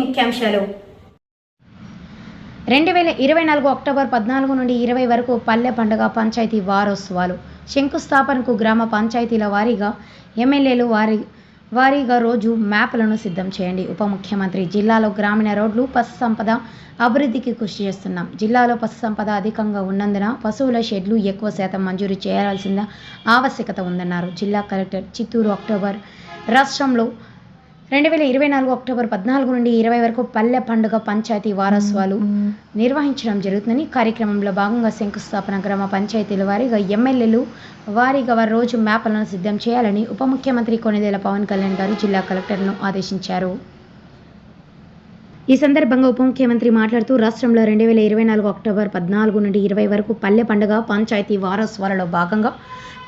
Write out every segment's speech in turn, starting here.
ముఖ్యాంశాలు. రెండు వేల ఇరవై నాలుగు అక్టోబర్ పద్నాలుగు నుండి ఇరవై వరకు పల్లె పండుగ పంచాయతీ వారోత్సవాలు. శంకుస్థాపనకు గ్రామ పంచాయతీల వారీగా ఎమ్మెల్యేలు వారి వారీగా రోజు మ్యాప్లను సిద్ధం చేయండి. ఉప ముఖ్యమంత్రి జిల్లాలో గ్రామీణ రోడ్లు పశు సంపద అభివృద్ధికి కృషి చేస్తున్నాం. జిల్లాలో పశు సంపద అధికంగా ఉన్నందున పశువుల షెడ్లు ఎక్కువ శాతం మంజూరు చేయాల్సిన ఆవశ్యకత ఉందన్నారు. జిల్లా కలెక్టర్ చిత్తూరు అక్టోబర్ రాష్ట్రంలో రెండు వేల ఇరవై నాలుగు అక్టోబర్ పద్నాలుగు నుండి ఇరవై వరకు పల్లె పండుగ పంచాయతీ వారోత్సవాలు నిర్వహించడం జరుగుతుందని కార్యక్రమంలో భాగంగా శంకుస్థాపన గ్రామ పంచాయతీల వారీగా ఎమ్మెల్యేలు వారీగా వారి రోజు మ్యాప్లను సిద్ధం చేయాలని ఉప ముఖ్యమంత్రి కొనిదేల పవన్ కళ్యాణ్ గారు జిల్లా కలెక్టర్ను ఆదేశించారు. ఈ సందర్భంగా ఉప ముఖ్యమంత్రి మాట్లాడుతూ రాష్ట్రంలో రెండు వేల ఇరవై నాలుగు అక్టోబర్ పద్నాలుగు నుండి ఇరవై వరకు పల్లె పండుగ పంచాయతీ వారోత్సవాలలో భాగంగా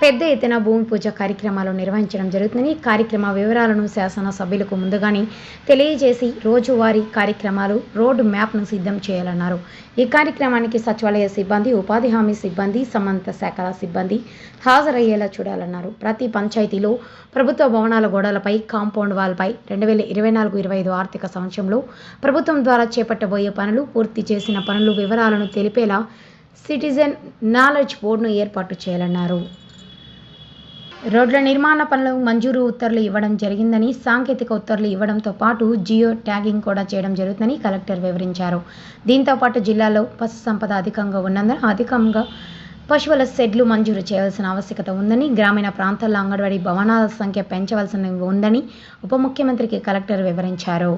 పెద్ద ఎత్తున భూమి పూజ కార్యక్రమాలు నిర్వహించడం జరుగుతుందని ఈ కార్యక్రమ వివరాలను శాసన సభ్యులకు ముందుగానే తెలియజేసి రోజువారీ కార్యక్రమాలు రోడ్డు మ్యాప్ను సిద్ధం చేయాలన్నారు. ఈ కార్యక్రమానికి సచివాలయ సిబ్బంది ఉపాధి హామీ సిబ్బంది సంబంధిత శాఖల సిబ్బంది హాజరయ్యేలా చూడాలన్నారు. ప్రతి పంచాయతీలో ప్రభుత్వ భవనాల గోడలపై కాంపౌండ్ వాల్పై రెండు వేల ఇరవై నాలుగు ఇరవై ఐదు ఆర్థిక సంవత్సరంలో ప్రభుత్వం ద్వారా చేపట్టబోయే పనులు పూర్తి చేసిన పనులు వివరాలను తెలిపేలా సిటిజన్ నాలెడ్జ్ బోర్డును ఏర్పాటు చేయాలన్నారు. రోడ్ల నిర్మాణ పనులు మంజూరు ఉత్తర్వులు ఇవ్వడం జరిగిందని సాంకేతిక ఉత్తర్వులు ఇవ్వడంతో పాటు జియో ట్యాగింగ్ కూడా చేయడం జరుగుతుందని కలెక్టర్ వివరించారు. దీంతో పాటు జిల్లాలో పశు సంపద అధికంగా ఉన్నందున అధికంగా పశువుల షెడ్లు మంజూరు చేయాల్సిన ఆవశ్యకత ఉందని గ్రామీణ ప్రాంతాల్లో అంగన్వాడీ భవనాల సంఖ్య పెంచవలసిన ఉందని ఉప ముఖ్యమంత్రికి కలెక్టర్ వివరించారు.